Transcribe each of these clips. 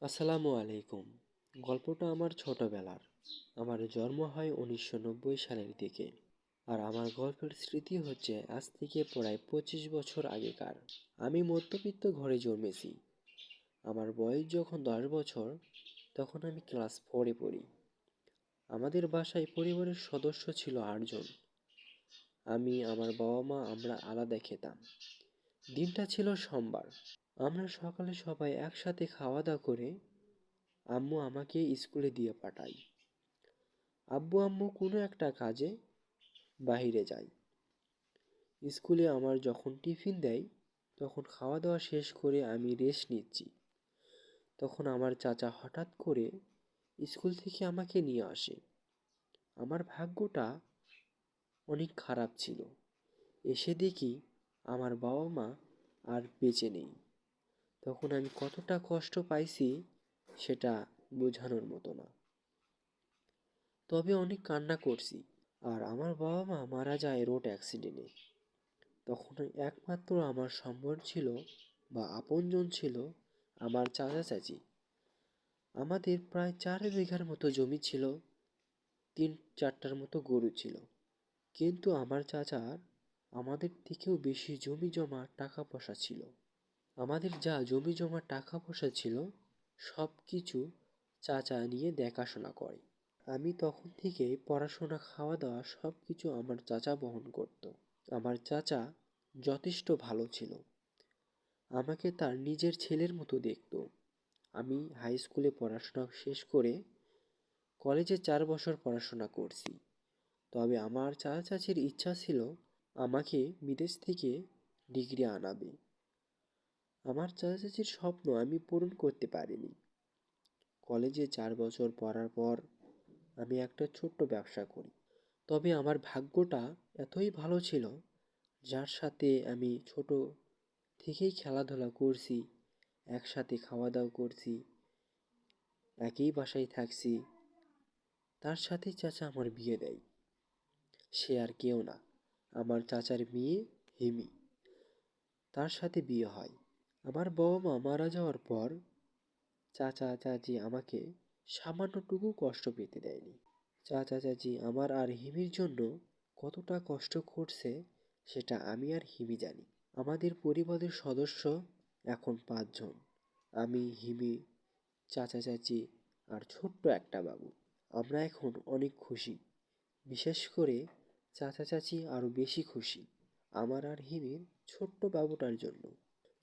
আসসালামু আলাইকুম। গল্পটা আমার ছোটবেলার। আমার জন্ম হয় উনিশশো নব্বই সালের দিকে আর আমার গল্পের স্মৃতি হচ্ছে আজ থেকে প্রায় পঁচিশ বছর আগেকার। আমি মধ্যবিত্ত ঘরে জন্মেছি। আমার বয়স যখন দশ বছর, তখন আমি ক্লাস ফোরে পড়ি। আমাদের বাসায় পরিবারের সদস্য ছিল আটজন। আমি, আমার বাবা মা, আমরা আলাদা খেতাম। দিনটা ছিল সোমবার। আমরা সকালে সবাই একসাথে খাওয়া দাওয়া করে আম্মু আমাকে স্কুলে দিয়ে পাঠায় আব্বু, আম্মু কোনো একটা কাজে বাহিরে যায়। স্কুলে আমার যখন টিফিন দেয়, তখন খাওয়া দাওয়া শেষ করে আমি রেস্ট নিচ্ছি। তখন আমার চাচা হঠাৎ করে স্কুল থেকে আমাকে নিয়ে আসে। আমার ভাগ্যটা অনেক খারাপ ছিল। এসে দেখি আমার বাবা মা আর বেঁচে নেই। তখন আমি কতটা কষ্ট পাইছি সেটা বোঝানোর মতো না। তবে অনেক কান্না করছি আর আমার বাবা মা মারা যায় রোড অ্যাক্সিডেন্টে। তখন একমাত্র আমার সম্বল ছিল বা আপনজন ছিল আমার চাচা চাচি। আমাদের প্রায় চার বিঘার মতো জমি ছিল, তিন চারটার মতো গরু ছিল। কিন্তু আমার চাচার আমাদের থেকেও বেশি জমি জমা টাকা পয়সা ছিল। আমাদের যা জমি জমা টাকা পয়সা ছিল, সব কিছু চাচা নিয়ে দেখাশোনা করে। আমি তখন থেকে পড়াশোনা খাওয়া দাওয়া সব কিছু আমার চাচা বহন করত। আমার চাচা যথেষ্ট ভালো ছিল। আমাকে তার নিজের ছেলের মতো দেখত। আমি হাই স্কুলে পড়াশোনা শেষ করে কলেজে চার বছর পড়াশোনা করছি। তবে আমার চাচা চাচির ইচ্ছা ছিল আমাকে বিদেশ থেকে ডিগ্রি আনাবে। আমার চাচা চাচির স্বপ্ন আমি পূরণ করতে পারিনি। কলেজে চার বছর পড়ার পর আমি একটা ছোট্ট ব্যবসা করি। তবে আমার ভাগ্যটা এতই ভালো ছিল, যার সাথে আমি ছোট থেকেই খেলাধুলা করছি, একসাথে খাওয়া দাওয়া করছি, একই বাসায় থাকছি। তার সাথে চাচা আমার বিয়ে দেয়। সে আর কেউ না। আমার চাচার মেয়ে হিমি। তার সাথে বিয়ে হয়। আমার বাবা মা মারা যাওয়ার পর চাচা চাচি আমাকে সামান্যটুকু কষ্ট পেতে দেয়নি। চাচা চাচি আমার আর হিমির জন্য কতটা কষ্ট করছে সেটা আমি আর হিমি জানি। আমাদের পরিবারের সদস্য এখন পাঁচজন। আমি, হিমি, চাচা চাচি আর ছোট্ট একটা বাবু। আমরা এখন অনেক খুশি। বিশেষ করে চাচা চাচি আরও বেশি খুশি। আমার আর হিমির ছোট্ট বাবুটার জন্য।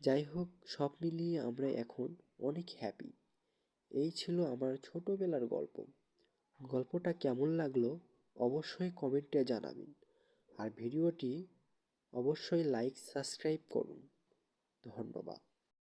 যাই হোক সব মিলিয়ে আমরা এখন অনেক হ্যাপি এই ছিল আমার ছোটোবেলার গল্প। গল্পটা কেমন লাগল অবশ্যই কমেন্টে জানাবেন। আর ভিডিওটি অবশ্যই লাইক সাবস্ক্রাইব করুন। ধন্যবাদ।